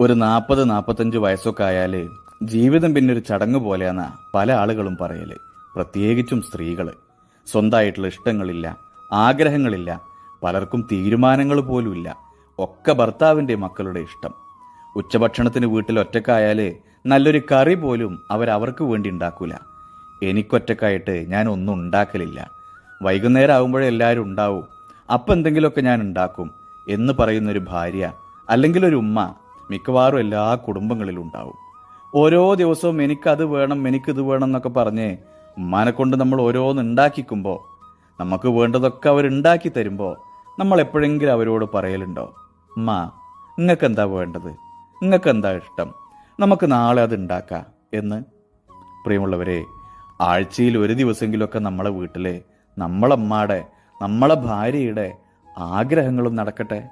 ഒരു നാൽപ്പത് നാൽപ്പത്തഞ്ച് വയസ്സൊക്കെ ആയാൽ ജീവിതം പിന്നെ ഒരു ചടങ്ങ് പോലെയാണ് പല ആളുകളും പറയൽ. പ്രത്യേകിച്ചും സ്ത്രീകൾ സ്വന്തമായിട്ടുള്ള ഇഷ്ടങ്ങളില്ല ആഗ്രഹങ്ങളില്ല പലർക്കും തീരുമാനങ്ങൾ പോലുമില്ല. ഒക്കെ ഭർത്താവിന്റെ മക്കളുടെ ഇഷ്ടം. ഉച്ചഭക്ഷണത്തിന് വീട്ടിൽ ഒറ്റക്കായാൽ നല്ലൊരു കറി പോലും അവരവർക്ക് വേണ്ടി ഉണ്ടാക്കൂല. എനിക്കൊറ്റക്കായിട്ട് ഞാൻ ഒന്നും ഉണ്ടാക്കലില്ല. വൈകുന്നേരം ആകുമ്പോഴേ എല്ലാവരും ഉണ്ടാവും. അപ്പം എന്തെങ്കിലുമൊക്കെ ഞാൻ ഉണ്ടാക്കും എന്ന് പറയുന്നൊരു ഭാര്യ അല്ലെങ്കിൽ ഒരു ഉമ്മ മിക്കവാറും എല്ലാ കുടുംബങ്ങളിലും ഉണ്ടാവും. ഓരോ ദിവസവും എനിക്കത് വേണം എനിക്കിത് വേണം എന്നൊക്കെ പറഞ്ഞ് ഉമ്മാനെ കൊണ്ട് നമ്മൾ ഓരോന്ന് ഉണ്ടാക്കിക്കുമ്പോൾ നമുക്ക് വേണ്ടതൊക്കെ അവരുണ്ടാക്കി തരുമ്പോൾ നമ്മൾ എപ്പോഴെങ്കിലും അവരോട് പറയലുണ്ടോ? ഉമ്മ നിങ്ങൾക്ക് എന്താ വേണ്ടത്? നിങ്ങൾക്ക് എന്താ ഇഷ്ടം? നമുക്ക് നാളെ അത് ഉണ്ടാക്കാം എന്ന്. പ്രിയമുള്ളവരെ ആഴ്ചയിൽ ഒരു ദിവസമെങ്കിലുമൊക്കെ നമ്മളെ വീട്ടിലെ നമ്മളമ്മയുടെ നമ്മളെ ഭാര്യയുടെ ആഗ്രഹങ്ങളും നടക്കട്ടെ.